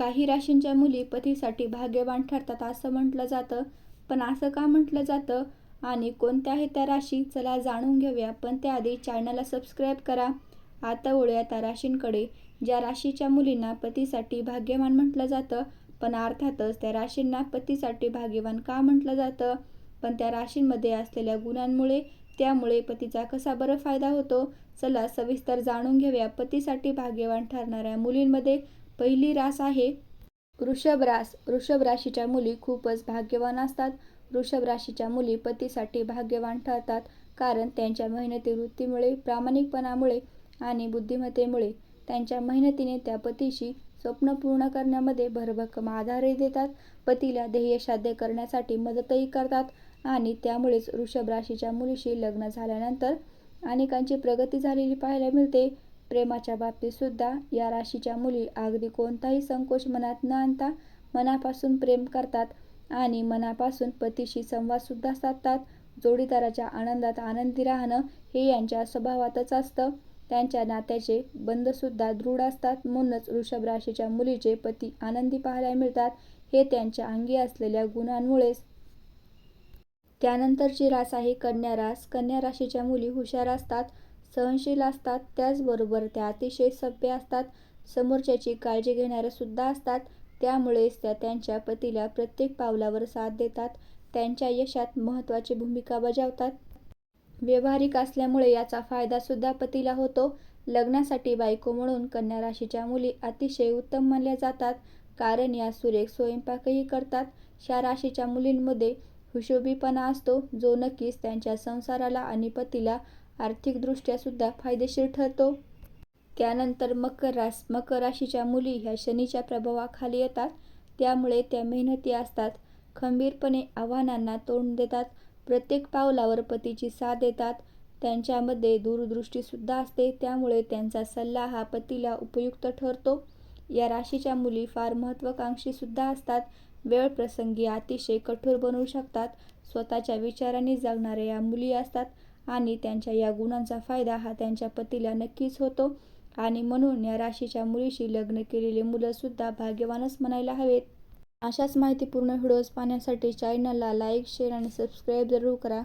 काही राशींच्या मुली पतीसाठी भाग्यवान ठरतात असं म्हटलं जातं. पण असं का म्हटलं जातं? आणि कोणत्या आहेत त्या राशी? चला जाणून घेऊया. पण त्याआधी चॅनलला सबस्क्राईब करा. आता वळूया त्या राशींकडे. ज्या राशीच्या मुलींना पतीसाठी भाग्यवान म्हटलं जातं पण अर्थातच त्या राशींना पतीसाठी भाग्यवान का म्हटलं जातं? पण त्या राशींमध्ये असलेल्या गुणांमुळे त्यामुळे पतीचा कसा बरं फायदा होतो? चला सविस्तर जाणून घेऊया. पतीसाठी भाग्यवान ठरणाऱ्या मुलींमध्ये पहिली रास आहे. वृषभ रास. वृषभ राशीच्या मुली खूपच भाग्यवान असतात. वृषभ राशीच्या मुली पतीसाठी भाग्यवान ठरतात. कारण त्यांच्या मेहनती वृत्तीमुळे प्रामाणिकपणामुळे आणि बुद्धिमत्तेमुळे त्यांच्या मेहनतीने त्या पतीशी स्वप्न पूर्ण करण्यामध्ये भरभक्कम आधारही देतात. पतीला ध्येय साध्य करण्यासाठी मदतही करतात आणि त्यामुळेच वृषभ राशीच्या मुलीशी लग्न झाल्यानंतर अनेकांची प्रगती झालेली पाहायला मिळते. प्रेमाच्या बाबतीत सुद्धा या राशीच्या मुली अगदी कोणताही संकोच मनात न आणता मनापासून प्रेम करतात आणि मनापासून पतीशी संवाद सुद्धा साधतात. जोडीदाराच्या आनंदात आनंदी राहणं हे यांच्या स्वभावातच असतं. त्यांच्या नात्याचे बंधसुद्धा दृढ असतात. म्हणूनच वृषभ राशीच्या मुलीचे पती आनंदी पाहायला मिळतात. हे त्यांच्या अंगी असलेल्या गुणांमुळेच. त्यानंतरची रास आहे कन्या रास. कन्या राशीच्या मुली हुशार असतात. सहनशील असतात. त्याचबरोबर त्या अतिशय सभ्य असतात. समोरच्याची काळजी घेणाऱ्या सुद्धा असतात. त्यामुळेच त्या त्यांच्या पतीला प्रत्येक पावलावर साथ देतात. त्यांच्या यशात महत्त्वाची भूमिका बजावतात. व्यावहारिक असल्यामुळे याचा फायदा सुद्धा पतीला होतो. लग्नासाठी बायको म्हणून कन्या राशीच्या मुली अतिशय उत्तम मानल्या जातात. कारण या सुरेख स्वयंपाकही करतात. या राशीच्या मुलींमध्ये हुशोबीपणा असतो. जो नक्कीच त्यांच्या संसाराला आणि पतीला आर्थिकदृष्ट्या सुद्धा फायदेशीर ठरतो. त्यानंतर मकर रास मकर राशीच्या मुली ह्या शनीच्या प्रभावाखाली येतात. त्यामुळे त्या मेहनती असतात. खंबीरपणे आव्हानांना तोंड देतात. प्रत्येक पावलावर पतीची साथ देतात. त्यांच्यामध्ये दूरदृष्टीसुद्धा असते. त्यामुळे त्यांचा सल्ला हा पतीला उपयुक्त ठरतो. या राशीच्या मुली फार महत्त्वाकांक्षीसुद्धा असतात. वेळ प्रसंगी अतिशय कठोर बनवू शकतात. स्वतःच्या विचारांनी जगणाऱ्या या मुली असतात. आणि त्यांच्या या गुणांचा फायदा हा त्यांच्या पतीला नक्कीच होतो. आणि म्हणून या राशीच्या मुलीशी लग्न केलेली मुलंसुद्धा भाग्यवानच म्हणायला हवेत. अशाच माहितीपूर्ण व्हिडिओज पाहण्यासाठी चॅनलला लाईक शेअर आणि सबस्क्राईब जरूर करा.